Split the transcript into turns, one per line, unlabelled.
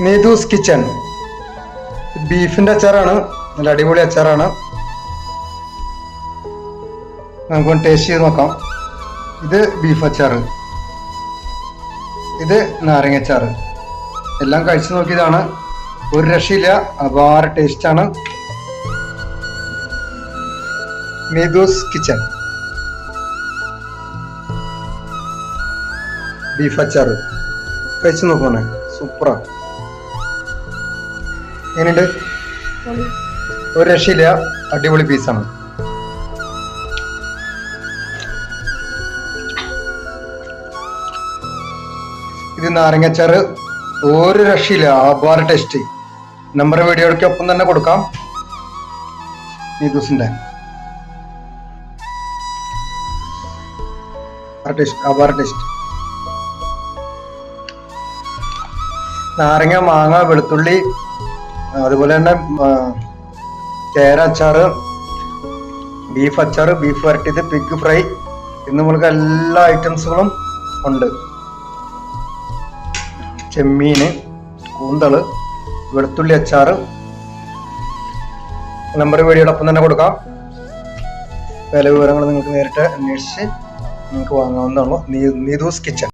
Neethu's kitchen. ബീഫിന്റെ അച്ചാറാണ്. നല്ല അടിപൊളി അച്ചാറാണ്. നമുക്കൊന്ന് ടേസ്റ്റ് ചെയ്ത് നോക്കാം. ഇത് ബീഫ് അച്ചാറ്. ഇത് നാരങ്ങ അച്ചാറ്. എല്ലാം കഴിച്ചു നോക്കിയതാണ്. ഒരു രക്ഷയില്ല. അപാര ടേസ്റ്റാണ് നീതൂസ് കിച്ചൺ. ബീഫ് അച്ചാറ്. കഴിച്ചു നോക്കണേ സൂപ്പറാ. എങ്ങനെയുണ്ട് ഒരു രക്ഷയില്ല. അടിപൊളി പീസാണ് ഇത് നാരങ്ങച്ചാറ് ഒരു രക്ഷയില്ല. ആഭാര ടേസ്റ്റ് നമ്പർ വീഡിയോയ്ക്ക് ഒപ്പം തന്നെ കൊടുക്കാം. ആഭാര ടേസ്റ്റ് നാരങ്ങ മാങ്ങ വെളുത്തുള്ളി അതുപോലെ തന്നെ ചേര അച്ചാറ് ബീഫ് അച്ചാറ് ബീഫ് വരട്ടിയത് പിഗ് ഫ്രൈ ഇന്ന് നമ്മൾക്ക് എല്ലാ ഐറ്റംസുകളും ഉണ്ട്. ചെമ്മീന് കൂന്തൾ വെളുത്തുള്ളി അച്ചാറ് നമ്പർ വീഡിയോടൊപ്പം തന്നെ കൊടുക്കാം. വില വിവരങ്ങൾ നിങ്ങൾക്ക് നേരിട്ട് അന്വേഷിച്ച് നിങ്ങൾക്ക് വാങ്ങാവുന്നതാണോ. നീതൂസ് കിച്ചൺ